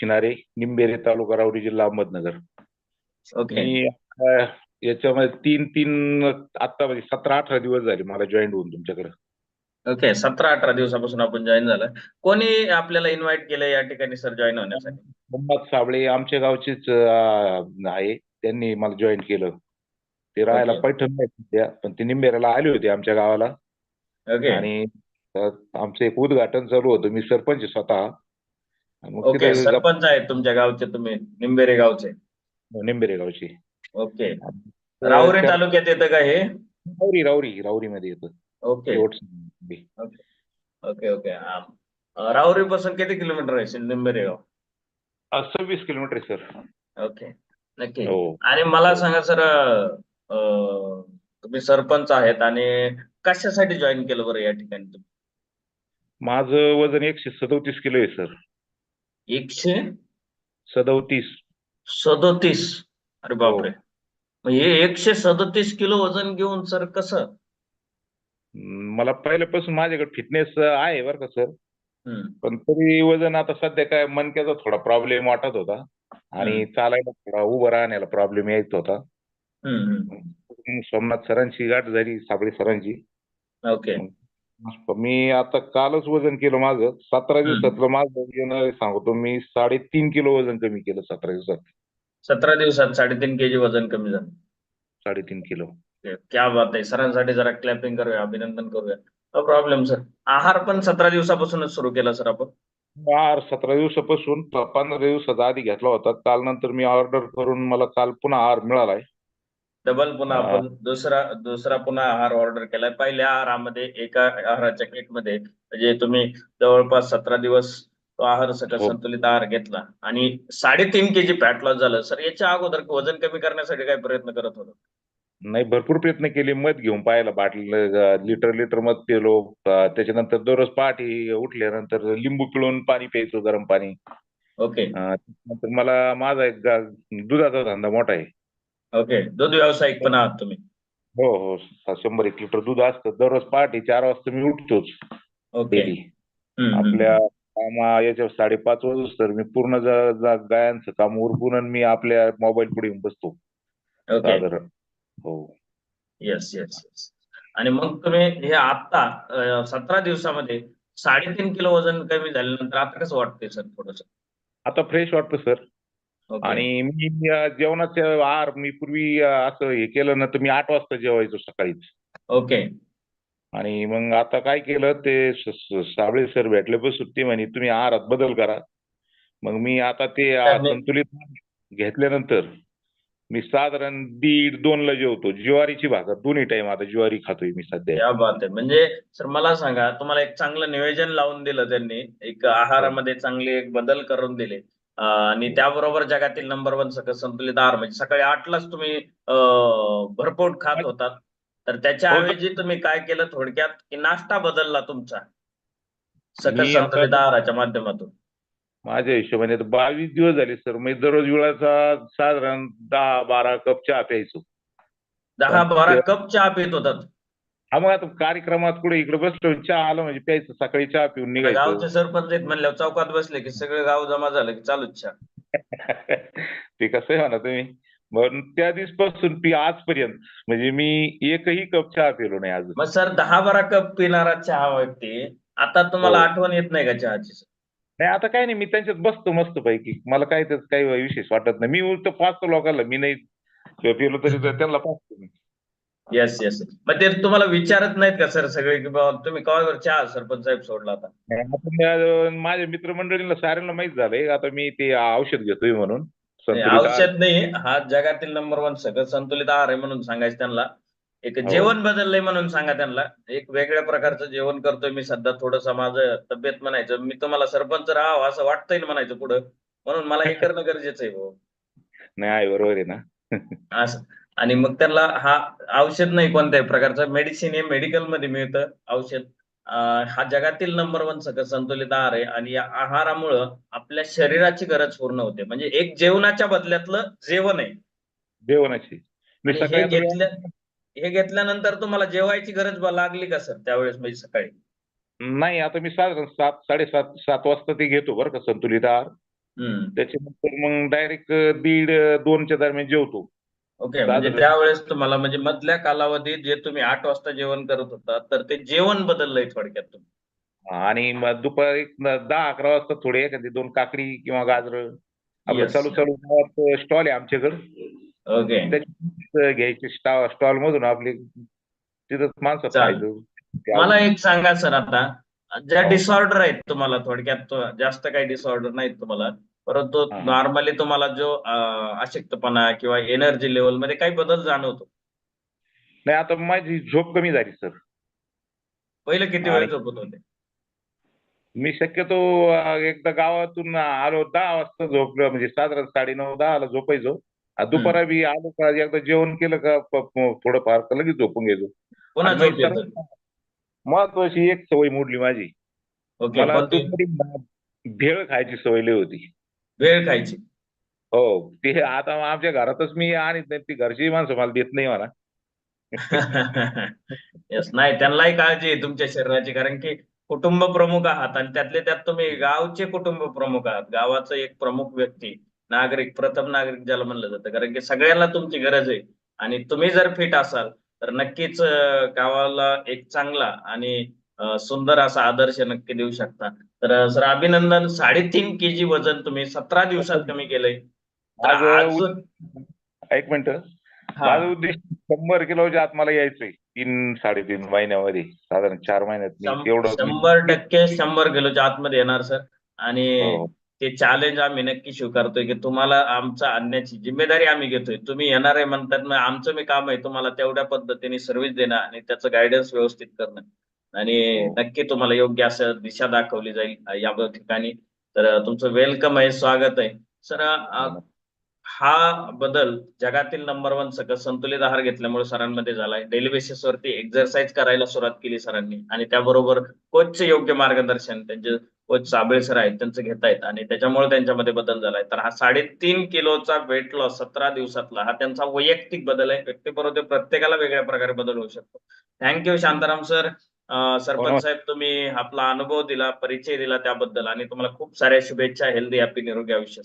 छिनारे निंबेरे तालुका रावरी जिल्हा अहमदनगर. ओके. याच्यामध्ये तीन तीन आता म्हणजे सतरा अठरा दिवस झाले मला जॉईन होऊन तुमच्याकडे. ओके सतरा अठरा दिवसापासून आपण जॉईन झालं कोणी आपल्याला इन्व्हाइट केलं या ठिकाणी सर जॉईन होण्यासाठी? मोहम्मद साबळे आमच्या गावचेच आहे. त्यांनी मला जॉईन केलं. ते राहायला. पैठण नाही सध्या, पण ते निंबेऱ्याला आले होते आमच्या गावाला. ओके. आणि आमचं एक उद्घाटन चालू होतं. मी सरपंच स्वतः. ओके सरपंच आहेत तुमच्या गावचे तुम्ही निंबेरे गावचे. निंबेरे गावची. ओके. राहुरी तालुक्यात येतं का हे? राऊरी राऊरी राऊरी मध्ये. येतं ओके ओके. ओके राहुरी पासून किती किलोमीटर आहे निंबेरे गाव? सव्वीस किलोमीटर आहे सर. ओके नक्की. हो. आणि मला सांगा सर तुम्ही सरपंच आहेत आणि कशासाठी जॉईन केलं बरं या ठिकाणी तुम्ही? माझं वजन एकशे सदोतीस किलो आहे सर. एकशे सदोतीस. सदोतीस. अरे बापरे. हो. मग हे एकशे सदोतीस किलो वजन घेऊन सर कसं? मला पहिल्यापासून माझ्याकडे फिटनेस आहे बरं का सर. हम्म. पण तरी वजन आता सध्या काय मणक्याचा थोडा प्रॉब्लेम वाटत होता. आणि चालायला थोडा उभं राहण्याला प्रॉब्लेम येत होता. हम्म, हम्म. मग सोमनाथ सरांची गाठ झाली साबळे सरांची. ओके. मी आता कालच वजन केलं माझं. सतरा दिवसातलं माझं वजन सांगतो मी साडेतीन किलो वजन कमी केलं सतरा दिवसात. सतरा दिवसात साडेतीन केजी वजन कमी झालं. साडेतीन किलो. क्या बात आहे. सरांसाठी जरा क्लॅपिंग करूया अभिनंदन करूया. नो प्रॉब्लेम सर आहार पण सतरा दिवसापासूनच सुरू केला सर आपण? आहार सतरा दिवसापासून पंधरा दिवसाचा आधी घेतला होता. काल नंतर मी ऑर्डर करून मला काल पुन्हा आहार मिळालाय. डबल पुन्हा. आपण दुसरा दुसरा पुन्हा आहार ऑर्डर केलाय. पहिल्या आहारामध्ये एका आहाराच्या किटमध्ये म्हणजे तुम्ही जवळपास सतरा दिवस तो आहार सकल हो. संतुलित आहार घेतला आणि साडेतीन केजी फॅट लॉस झालं. सर याच्या अगोदर वजन कमी करण्यासाठी काय प्रयत्न करत होतो? नाही भरपूर प्रयत्न केले. मध घेऊन पाहायला बाटली लिटर लिटर मध पिलो. त्याच्यानंतर दररोज पहाटे उठल्यानंतर लिंबू पिळून पाणी प्यायचो गरम पाणी. ओके. मला माझा एक दुधाचा धंदा मोठा आहे. ओके दूध व्यावसायिक पण आहात तुम्ही. हो हो. शंभर एक लिटर दूध असतं. दररोज पहाटे चार वाजता मी उठतोच. Okay daily. आपल्या कामा याच्या साडेपाच तर मी पूर्ण ज- ज- गायांचं काम उरकून आणि मी आपल्या मोबाईल पुढे येऊन बसतो. ओके साधारण. हो. येस येस येस आणि मग तुम्ही हे आता सतरा दिवसामध्ये साडेतीन किलो वजन कमी झाल्यानंतर आता कसं वाटतंय सर थोडस? आता फ्रेश वाटतं सर. आणि मी जेवणाचे आहार मी पूर्वी असं हे केलं ना तर मी आठ वाजता जेवायचो सकाळीच. ओके. आणि मग आता काय केलं ते साबळे सर भेटल्यापासून ते म्हणे तुम्ही आहारात बदल करा. मग मी आता ते संतुलित घेतल्यानंतर मी साधारण दीड दोनला जेवतो. ज्वारीची भाकर दोन्ही टाइम आता ज्वारी खातोय मी सध्या. या बात आहे. म्हणजे सर मला सांगा तुम्हाला एक चांगलं नियोजन लावून दिलं त्यांनी. एक आहारामध्ये चांगले एक बदल करून दिले. आणि त्याबरोबर जगातील नंबर वन सगळं संतुलित आहार म्हणजे सकाळी आठलाच तुम्ही अं, भरपोट खात होतात. तर त्याच्या हो, ऐवजी तुम्ही काय केलं थोडक्यात की नाश्ता बदलला तुमचा. आता- संतुलित आहाराच्या माध्यमातून. माझ्या हिशोबाने तर बावीस दिवस झाले सर. मी दररोज वेळाचा साधारण दहा बारा कप चहा प्यायचो. दहा बारा कप चहा पित होतात. हा मग आता कार्यक्रमात कुठे इकडे बसलो चहा आला म्हणजे प्यायचं सकाळी चहा पिऊन निघायचं. गावचे सरपंच आहेत म्हणल्यावर चौकात बसले की सगळे गाव जमा झालं की चालूच चहा. ते कसं आहे म्हणा तुम्ही. म्हणून त्या दिवसपासून पी आजपर्यंत म्हणजे मी एकही कप चहा पिलो नाही अजून. मग सर दहा बारा कप पिणारा चहा व्यक्ती आता तुम्हाला हो. आठवण येत नाही का चहाची? नाही आता काय नाही मी त्यांच्यात बसतो मस्त पैकी. मला काय त्याच काही विशेष वाटत नाही. मी उलट पाचतो लोकांना मी नाही पिलो तर त्यांना पाचतो मी येस येस मग ते तुम्हाला विचारत नाहीत का सर सगळे की तुम्ही कॉलवर चहा सरपंच साहेब सोडला आता नाही, माझ्या मित्रमंडळीला साऱ्यांना माहीत झालंय आता मी ते औषध घेतोय म्हणून. नाही, संतुलित. औषध नाही हा जगातील नंबर वन सगळं संतुलित आहार आहे म्हणून सांगायचं त्यांना. एक हो. जेवण बदललंय म्हणून सांगा त्यांना. एक वेगळ्या प्रकारचं जेवण करतोय मी सध्या थोडस माझं तब्येत म्हणायचं मी तुम्हाला सरपंच राहावं असं वाटतंय ना म्हणायचं पुढं. म्हणून मला हे करणं गरजेचं आहे भाऊ नाही आहे बरोबर आहे ना. असं. आणि मग त्याला हा औषध नाही कोणत्याही प्रकारचं. मेडिसिन हे मेडिकलमध्ये मिळतं. औषध हा जगातील नंबर वन सगळं संतुलित आहार आहे. आणि या आहारामुळं आपल्या शरीराची गरज पूर्ण होते. म्हणजे एक जेवणाच्या बदल्यातलं जेवण आहे. जेवणाची. हे सकाळी घेतल्या हे घेतल्यानंतर तुम्हाला जेवायची गरज लागली का सर त्यावेळेस म्हणजे सकाळी? नाही आता मी साधारण सात साडेसात सात वाजता ते घेतो बरं का संतुलित आहार. त्याच्यानंतर मग डायरेक्ट दीड दोनच्या दरम्यान जेवतो. ओके म्हणजे त्यावेळेस तुम्हाला म्हणजे मधल्या कालावधीत जे तुम्ही आठ वाजता जेवण करत होता तर ते जेवण बदललंय थोडक्यात तुम्ही आणि मग दुपारी दहा अकरा वाजता थोडे एखादी दोन काकडी किंवा गाजर आपलं Yes. चालू चालू स्टॉल आहे आमच्याकडे ओके घ्यायचे स्टॉल मधून आपले तिथंच माणसं चालेल. मला एक सांगा सर आता ज्या हो. डिसऑर्डर आहेत तुम्हाला थोडक्यात तो- जास्त काही डिसऑर्डर नाहीत तुम्हाला परंतु. नॉर्मली तुम्हाला जो अशक्तपणा किंवा एनर्जी लेवलमध्ये काही बदल जाणवतो. नाही आता माझी झोप कमी झाली सर. पहिले किती वेळ झोपत होते? मी शक्यतो एकदा गावातून आलो दहा वाजता झोपलो म्हणजे साधारण साडेनऊ दहाला झोपायचो. दुपारा बी आलो का एकदा जेवण केलं का थोडंफार का लगेच झोपून घ्यायचो पुन्हा महत्वाची एक सवय मोडली माझी. मला दुपारी भेळ खायची सवय लई होती. वेळ खायची. हो ते आता आमच्या घरातच मी आणत नाही ती घरची माणसं मला देत नाही मला येस नाही त्यांनाही काळजी आहे तुमच्या शरीराची कारण की कुटुंब प्रमुख आहात आणि त्यातले त्यात तुम्ही गावचे कुटुंब प्रमुख आहात. गावाचं एक प्रमुख व्यक्ती नागरिक प्रथम नागरिक ज्याला म्हणलं जातं. कारण की सगळ्यांना तुमची गरज आहे. आणि तुम्ही जर फिट असाल तर नक्कीच गावाला एक चांगला आणि सुंदर असा आदर्श नक्की देऊ शकता. तर सर अभिनंदन. साडेतीन के जी वजन तुम्ही सतरा दिवसात कमी केलंय. एक मिनिट. माझं उद्देश शंभर किलोच्या आत मला यायचंय तीन साडेतीन महिन्यामध्ये. साधारण चार महिन्यात तेवढं शंभर टक्के शंभर किलोच्या आतमध्ये येणार सर. आणि हो. ते चॅलेंज आम्ही नक्की स्वीकारतोय की तुम्हाला आमचा आणण्याची जिम्मेदारी आम्ही घेतोय. तुम्ही येणार आहे म्हणतात मग आमचं मी काम आहे तुम्हाला तेवढ्या पद्धतीने सर्व्हिस देणं आणि त्याचं गायडन्स व्यवस्थित करणं. आणि हो. नक्की तुम्हाला योग्य असं दिशा दाखवली जाईल या ठिकाणी. तर तुमचं वेलकम आहे स्वागत आहे. सर हा बदल जगातील नंबर वन सकस संतुलित आहार घेतल्यामुळे सरांमध्ये झालाय. डेली बेसिस वरती एक्झरसाईज करायला सुरुवात केली सरांनी. आणि त्याबरोबर कोचचे योग्य मार्गदर्शन त्यांचे कोच साबळे सर आहेत त्यांचं घेतायत आणि त्याच्यामुळे त्यांच्यामध्ये बदल झालाय. तर हा साडेतीन किलोचा वेट लॉस सतरा दिवसातला हा त्यांचा वैयक्तिक बदल आहे. व्यक्तीबरोबर प्रत्येकाला वेगळ्या प्रकारे बदल होऊ शकतो. थँक्यू शांताराम सर सरपंच साहेब तुम्ही आपला अनुभव दिला परिचय दिला त्याबद्दल आणि तुम्हाला खूप साऱ्या शुभेच्छा हेल्दी हॅपी निरोगी आयुष्य.